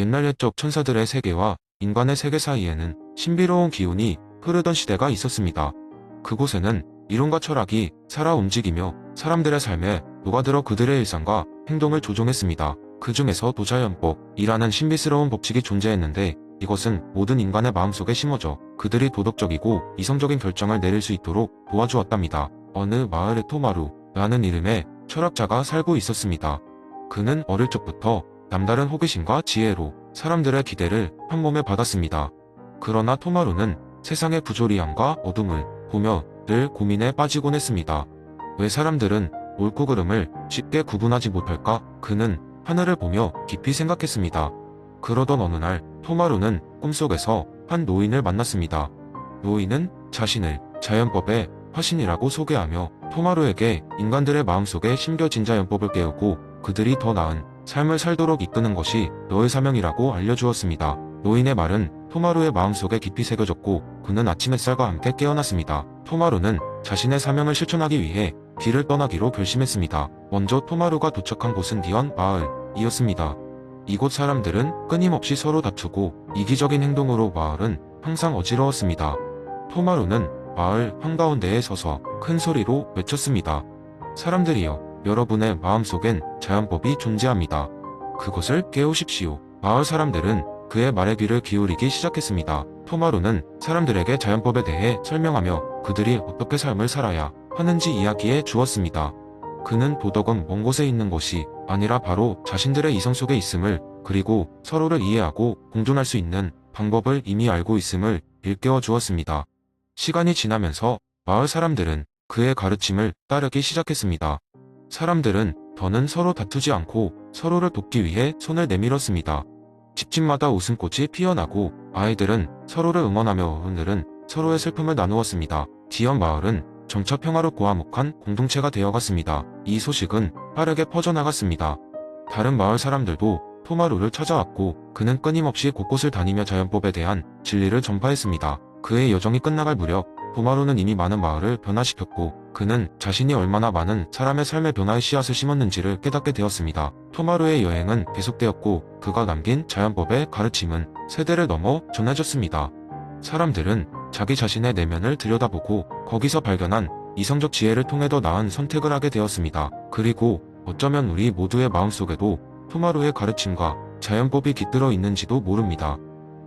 옛날 옛적 천사들의 세계와 인간의 세계 사이에는 신비로운 기운이 흐르던 시대가 있었습니다. 그곳에는 이론과 철학이 살아 움직이며 사람들의 삶에 녹아들어 그들의 일상과 행동을 조종했습니다. 그 중에서 도자연법이라는 신비스러운 법칙이 존재했는데 이것은 모든 인간의 마음속에 심어져 그들이 도덕적이고 이성적인 결정을 내릴 수 있도록 도와주었답니다. 어느 마을에 토마루라는 이름의 철학자가 살고 있었습니다. 그는 어릴 적부터 남다른 호기심과 지혜로 사람들의 기대를 한 몸에 받았습니다. 그러나 토마루는 세상의 부조리함과 어둠을 보며 늘 고민에 빠지곤 했습니다. 왜 사람들은 옳고 그름을 쉽게 구분하지 못할까? 그는 하늘을 보며 깊이 생각했습니다. 그러던 어느 날 토마루는 꿈속에서 한 노인을 만났습니다. 노인은 자신을 자연법의 화신이라고 소개하며 토마루에게 인간들의 마음속에 심겨진 자연법을 깨우고 그들이 더 나은 삶을 살도록 이끄는 것이 너의 사명이라고 알려주었습니다. 노인의 말은 토마루의 마음속에 깊이 새겨졌고 그는 아침 햇살과 함께 깨어났습니다. 토마루는 자신의 사명을 실천하기 위해 길을 떠나기로 결심했습니다. 먼저 토마루가 도착한 곳은 디언 마을이었습니다. 이곳 사람들은 끊임없이 서로 다투고 이기적인 행동으로 마을은 항상 어지러웠습니다. 토마루는 마을 한가운데에 서서 큰 소리로 외쳤습니다. 사람들이여, 여러분의 마음속엔 자연법이 존재합니다. 그것을 깨우십시오. 마을 사람들은 그의 말에 귀를 기울이기 시작했습니다. 토마루는 사람들에게 자연법에 대해 설명하며 그들이 어떻게 삶을 살아야 하는지 이야기해 주었습니다. 그는 도덕은 먼 곳에 있는 것이 아니라 바로 자신들의 이성 속에 있음을 그리고 서로를 이해하고 공존할 수 있는 방법을 이미 알고 있음을 일깨워 주었습니다. 시간이 지나면서 마을 사람들은 그의 가르침을 따르기 시작했습니다. 사람들은 더는 서로 다투지 않고 서로를 돕기 위해 손을 내밀었습니다. 집집마다 웃음꽃이 피어나고 아이들은 서로를 응원하며 오늘은 서로의 슬픔을 나누었습니다. 디언 마을은 점차 평화롭고 화목한 공동체가 되어갔습니다. 이 소식은 빠르게 퍼져나갔습니다. 다른 마을 사람들도 토마루를 찾아왔고 그는 끊임없이 곳곳을 다니며 자연법에 대한 진리를 전파했습니다. 그의 여정이 끝나갈 무렵 토마루는 이미 많은 마을을 변화시켰고 그는 자신이 얼마나 많은 사람의 삶의 변화의 씨앗을 심었는지를 깨닫게 되었습니다. 토마루의 여행은 계속되었고 그가 남긴 자연법의 가르침은 세대를 넘어 전해졌습니다. 사람들은 자기 자신의 내면을 들여다보고 거기서 발견한 이성적 지혜를 통해 더 나은 선택을 하게 되었습니다. 그리고 어쩌면 우리 모두의 마음속에도 토마루의 가르침과 자연법이 깃들어 있는지도 모릅니다.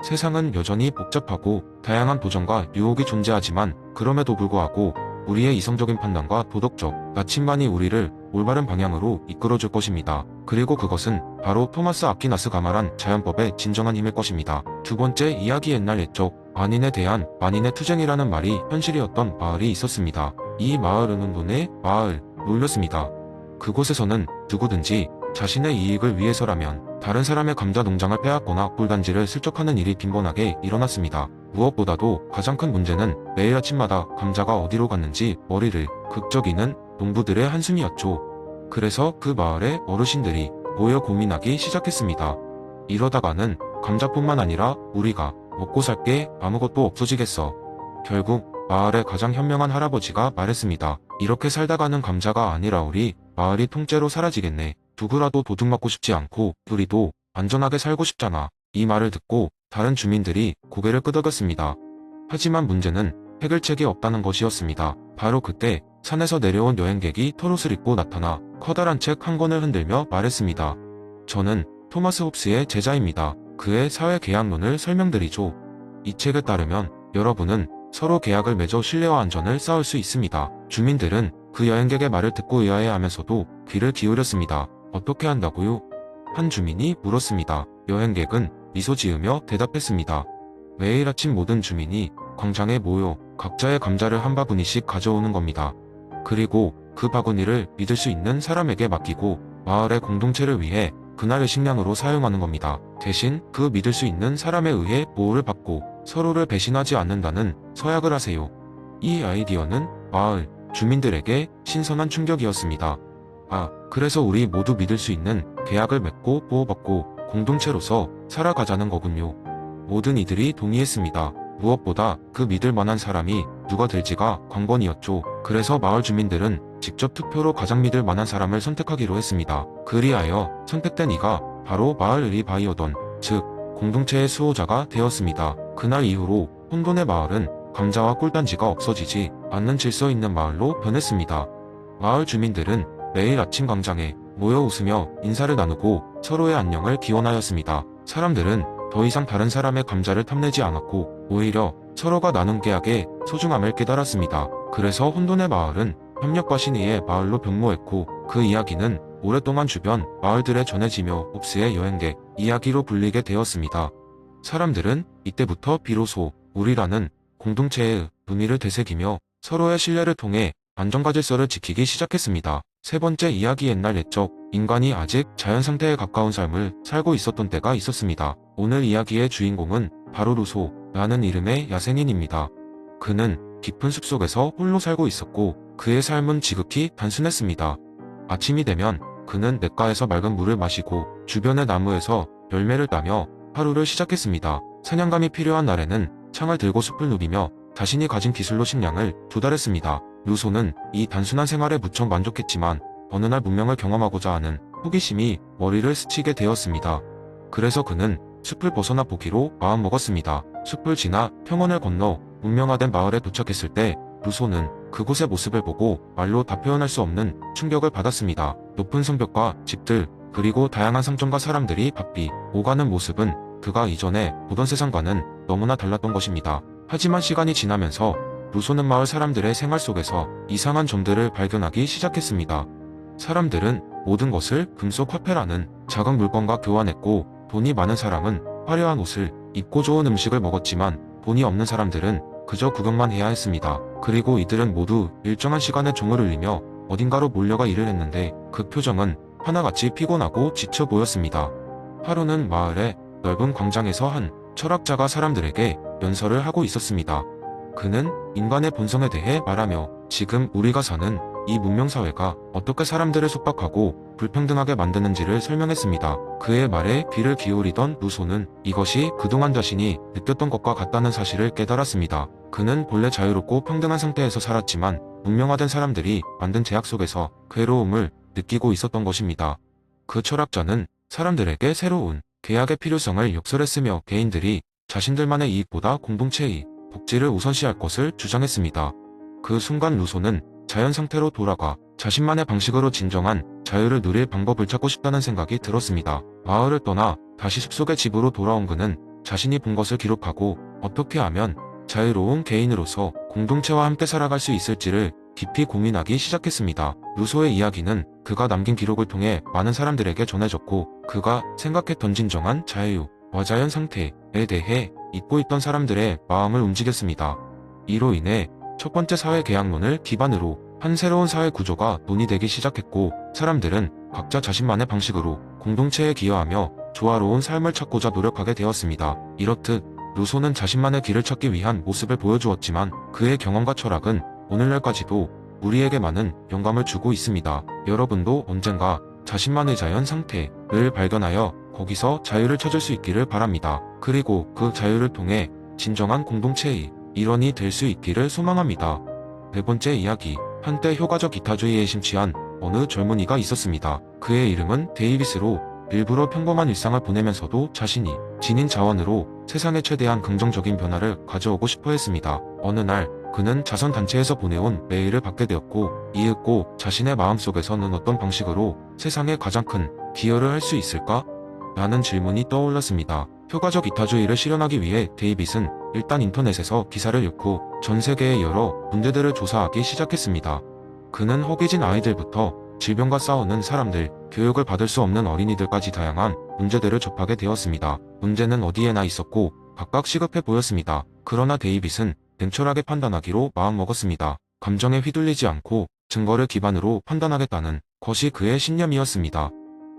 세상은 여전히 복잡하고 다양한 도전과 유혹이 존재하지만 그럼에도 불구하고 우리의 이성적인 판단과 도덕적 나침반이 우리를 올바른 방향으로 이끌어줄 것입니다. 그리고 그것은 바로 토마스 아퀴나스 가 말한 자연법의 진정한 힘일 것입니다. 두 번째 이야기 옛날 옛적 만인에 대한 만인의 투쟁이라는 말이 현실이었던 마을이 있었습니다. 이 마을은 운돈의 마을, 놀렸습니다. 그곳에서는 누구든지 자신의 이익을 위해서라면 다른 사람의 감자 농장을 빼앗거나 꿀단지를 슬쩍하는 일이 빈번하게 일어났습니다. 무엇보다도 가장 큰 문제는 매일 아침마다 감자가 어디로 갔는지 머리를 극적이는 농부들의 한숨이었죠. 그래서 그 마을의 어르신들이 모여 고민하기 시작했습니다. 이러다가는 감자뿐만 아니라 우리가 먹고 살 게 아무것도 없어지겠어. 결국 마을의 가장 현명한 할아버지가 말했습니다. 이렇게 살다가는 감자가 아니라 우리 마을이 통째로 사라지겠네. 누구라도 도둑 맞고 싶지 않고 우리도 안전하게 살고 싶잖아. 이 말을 듣고 다른 주민들이 고개를 끄덕였습니다. 하지만 문제는 해결책이 없다는 것이었습니다. 바로 그때 산에서 내려온 여행객이 털옷을 입고 나타나 커다란 책 한 권을 흔들며 말했습니다. 저는 토마스 홉스의 제자입니다. 그의 사회 계약론을 설명드리죠. 이 책에 따르면 여러분은 서로 계약을 맺어 신뢰와 안전을 쌓을 수 있습니다. 주민들은 그 여행객의 말을 듣고 의아해하면서도 귀를 기울였습니다. 어떻게 한다고요? 한 주민이 물었습니다. 여행객은 미소 지으며 대답했습니다. 매일 아침 모든 주민이 광장에 모여 각자의 감자를 한 바구니씩 가져오는 겁니다. 그리고 그 바구니를 믿을 수 있는 사람에게 맡기고 마을의 공동체를 위해 그날의 식량으로 사용하는 겁니다. 대신 그 믿을 수 있는 사람에 의해 보호를 받고 서로를 배신하지 않는다는 서약을 하세요. 이 아이디어는 마을 주민들에게 신선한 충격이었습니다. 아, 그래서 우리 모두 믿을 수 있는 계약을 맺고 보호받고 공동체로서 살아가자는 거군요. 모든 이들이 동의했습니다. 무엇보다 그 믿을 만한 사람이 누가 될지가 관건이었죠. 그래서 마을 주민들은 직접 투표로 가장 믿을 만한 사람을 선택하기로 했습니다. 그리하여 선택된 이가 바로 마을 의리 바이오던 즉 공동체의 수호자가 되었습니다. 그날 이후로 혼돈의 마을은 감자와 꿀단지가 없어지지 않는 질서 있는 마을로 변했습니다. 마을 주민들은 매일 아침 광장에 모여 웃으며 인사를 나누고 서로의 안녕을 기원하였습니다. 사람들은 더 이상 다른 사람의 감자를 탐내지 않았고 오히려 서로가 나눈 계약의 소중함을 깨달았습니다. 그래서 혼돈의 마을은 협력과 신의의 마을로 변모했고 그 이야기는 오랫동안 주변 마을들에 전해지며 옵스의 여행객 이야기로 불리게 되었습니다. 사람들은 이때부터 비로소 우리라는 공동체의 의미를 되새기며 서로의 신뢰를 통해 안정과 질서를 지키기 시작했습니다. 세 번째 이야기 옛날 옛적 인간이 아직 자연 상태에 가까운 삶을 살고 있었던 때가 있었습니다. 오늘 이야기의 주인공은 바로 루소라는 이름의 야생인입니다. 그는 깊은 숲속에서 홀로 살고 있었고 그의 삶은 지극히 단순했습니다. 아침이 되면 그는 냇가에서 맑은 물을 마시고 주변의 나무에서 열매를 따며 하루를 시작했습니다. 사냥감이 필요한 날에는 창을 들고 숲을 누비며 자신이 가진 기술로 식량을 도달했습니다. 루소는 이 단순한 생활에 무척 만족했지만 어느 날 문명을 경험하고자 하는 호기심이 머리를 스치게 되었습니다. 그래서 그는 숲을 벗어나 보기로 마음먹었습니다. 숲을 지나 평원을 건너 문명화된 마을에 도착했을 때 루소는 그곳의 모습을 보고 말로 다 표현할 수 없는 충격을 받았습니다. 높은 성벽과 집들, 그리고 다양한 상점과 사람들이 바삐 오가는 모습은 그가 이전에 보던 세상과는 너무나 달랐던 것입니다. 하지만 시간이 지나면서 루소는 마을 사람들의 생활 속에서 이상한 점들을 발견하기 시작했습니다. 사람들은 모든 것을 금속 화폐라는 작은 물건과 교환했고 돈이 많은 사람은 화려한 옷을 입고 좋은 음식을 먹었지만 돈이 없는 사람들은 그저 구경만 해야 했습니다. 그리고 이들은 모두 일정한 시간에 종을 울리며 어딘가로 몰려가 일을 했는데 그 표정은 하나같이 피곤하고 지쳐 보였습니다. 하루는 마을의 넓은 광장에서 한 철학자가 사람들에게 연설을 하고 있었습니다. 그는 인간의 본성에 대해 말하며 지금 우리가 사는 이 문명사회가 어떻게 사람들을 속박하고 불평등하게 만드는지를 설명했습니다. 그의 말에 귀를 기울이던 루소는 이것이 그동안 자신이 느꼈던 것과 같다는 사실을 깨달았습니다. 그는 본래 자유롭고 평등한 상태에서 살았지만 문명화된 사람들이 만든 제약 속에서 괴로움을 느끼고 있었던 것입니다. 그 철학자는 사람들에게 새로운 계약의 필요성을 역설했으며 개인들이 자신들만의 이익보다 공동체의 복지를 우선시할 것을 주장했습니다. 그 순간 루소는 자연 상태로 돌아가 자신만의 방식으로 진정한 자유를 누릴 방법을 찾고 싶다는 생각이 들었습니다. 마을을 떠나 다시 숲속의 집으로 돌아온 그는 자신이 본 것을 기록하고 어떻게 하면 자유로운 개인으로서 공동체와 함께 살아갈 수 있을지를 깊이 고민하기 시작했습니다. 루소의 이야기는 그가 남긴 기록을 통해 많은 사람들에게 전해졌고 그가 생각했던 진정한 자유 와 자연 상태에 대해 잊고 있던 사람들의 마음을 움직였습니다. 이로 인해 첫 번째 사회 계약론을 기반으로 한 새로운 사회 구조가 논의되기 시작했고 사람들은 각자 자신만의 방식으로 공동체에 기여하며 조화로운 삶을 찾고자 노력하게 되었습니다. 이렇듯 루소는 자신만의 길을 찾기 위한 모습을 보여주었지만 그의 경험과 철학은 오늘날까지도 우리에게 많은 영감을 주고 있습니다. 여러분도 언젠가 자신만의 자연 상태를 발견하여 거기서 자유를 찾을 수 있기를 바랍니다. 그리고 그 자유를 통해 진정한 공동체의 일원이 될 수 있기를 소망합니다. 네 번째 이야기. 한때 효과적 기타주의에 심취한 어느 젊은이가 있었습니다. 그의 이름은 데이비스로 일부러 평범한 일상을 보내면서도 자신이 지닌 자원으로 세상에 최대한 긍정적인 변화를 가져오고 싶어 했습니다. 어느 날 그는 자선단체에서 보내온 메일을 받게 되었고 이윽고 자신의 마음속에서는 어떤 방식으로 세상에 가장 큰 기여를 할 수 있을까? 라는 질문이 떠올랐습니다. 효과적 이타주의를 실현하기 위해 데이빗은 일단 인터넷에서 기사를 읽고 전 세계의 여러 문제들을 조사하기 시작했습니다. 그는 허기진 아이들부터 질병과 싸우는 사람들, 교육을 받을 수 없는 어린이들까지 다양한 문제들을 접하게 되었습니다. 문제는 어디에나 있었고 각각 시급해 보였습니다. 그러나 데이빗은 냉철하게 판단하기로 마음먹었습니다. 감정에 휘둘리지 않고 증거를 기반으로 판단하겠다는 것이 그의 신념이었습니다.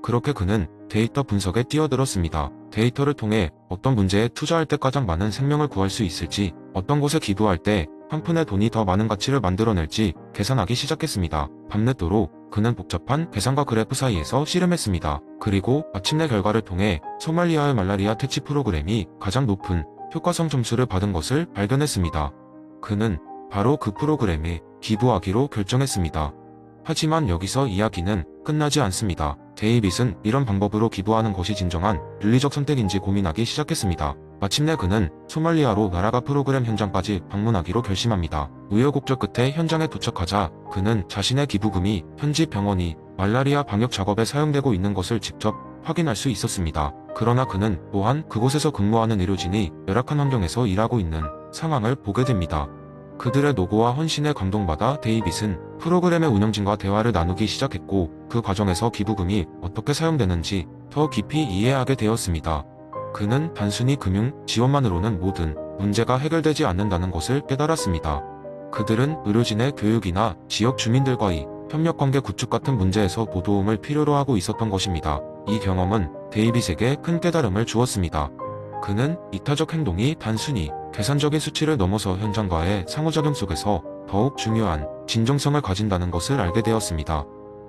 그렇게 그는 데이터 분석에 뛰어들었습니다. 데이터를 통해 어떤 문제에 투자할 때 가장 많은 생명을 구할 수 있을지, 어떤 곳에 기부할 때 한 푼의 돈이 더 많은 가치를 만들어낼지 계산하기 시작했습니다. 밤늦도록 그는 복잡한 계산과 그래프 사이에서 씨름했습니다. 그리고 마침내 결과를 통해 소말리아의 말라리아 퇴치 프로그램이 가장 높은 효과성 점수를 받은 것을 발견했습니다. 그는 바로 그 프로그램에 기부하기로 결정했습니다. 하지만 여기서 이야기는 끝나지 않습니다. 데이빗은 이런 방법으로 기부하는 것이 진정한 윤리적 선택인지 고민하기 시작했습니다. 마침내 그는 소말리아로 나라가 프로그램 현장까지 방문하기로 결심합니다. 우여곡절 끝에 현장에 도착하자 그는 자신의 기부금이 현지 병원이 말라리아 방역 작업에 사용되고 있는 것을 직접 확인할 수 있었습니다. 그러나 그는 또한 그곳에서 근무하는 의료진이 열악한 환경에서 일하고 있는 상황을 보게 됩니다. 그들의 노고와 헌신에 감동받아 데이빗은 프로그램의 운영진과 대화를 나누기 시작했고 그 과정에서 기부금이 어떻게 사용되는지 더 깊이 이해하게 되었습니다. 그는 단순히 금융 지원만으로는 모든 문제가 해결되지 않는다는 것을 깨달았습니다. 그들은 의료진의 교육이나 지역 주민들과의 협력관계 구축 같은 문제에서 보도움을 필요로 하고 있었던 것입니다. 이 경험은 데이빗에게 큰 깨달음을 주었습니다. 그는 이타적 행동이 단순히 계산적인 수치를 넘어서 현장과의 상호작용 속에서 더욱 중요한 진정성을 가진다는 것을 알게 되었습니다.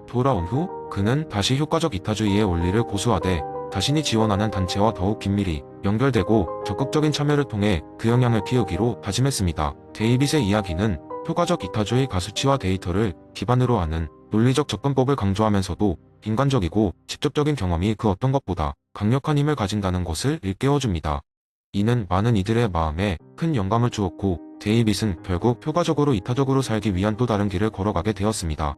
돌아온 후 그는 다시 효과적 이타주의의 원리를 고수하되 자신이 지원하는 단체와 더욱 긴밀히 연결되고 적극적인 참여를 통해 그 영향을 키우기로 다짐했습니다. 데이빗의 이야기는 효과적 이타주의 가수치와 데이터를 기반으로 하는 논리적 접근법을 강조하면서도 인간적이고 직접적인 경험이 그 어떤 것보다 강력한 힘을 가진다는 것을 일깨워줍니다. 이는 많은 이들의 마음에 큰 영감을 주었고 데이빗은 결국 효과적으로 이타적으로 살기 위한 또 다른 길을 걸어가게 되었습니다.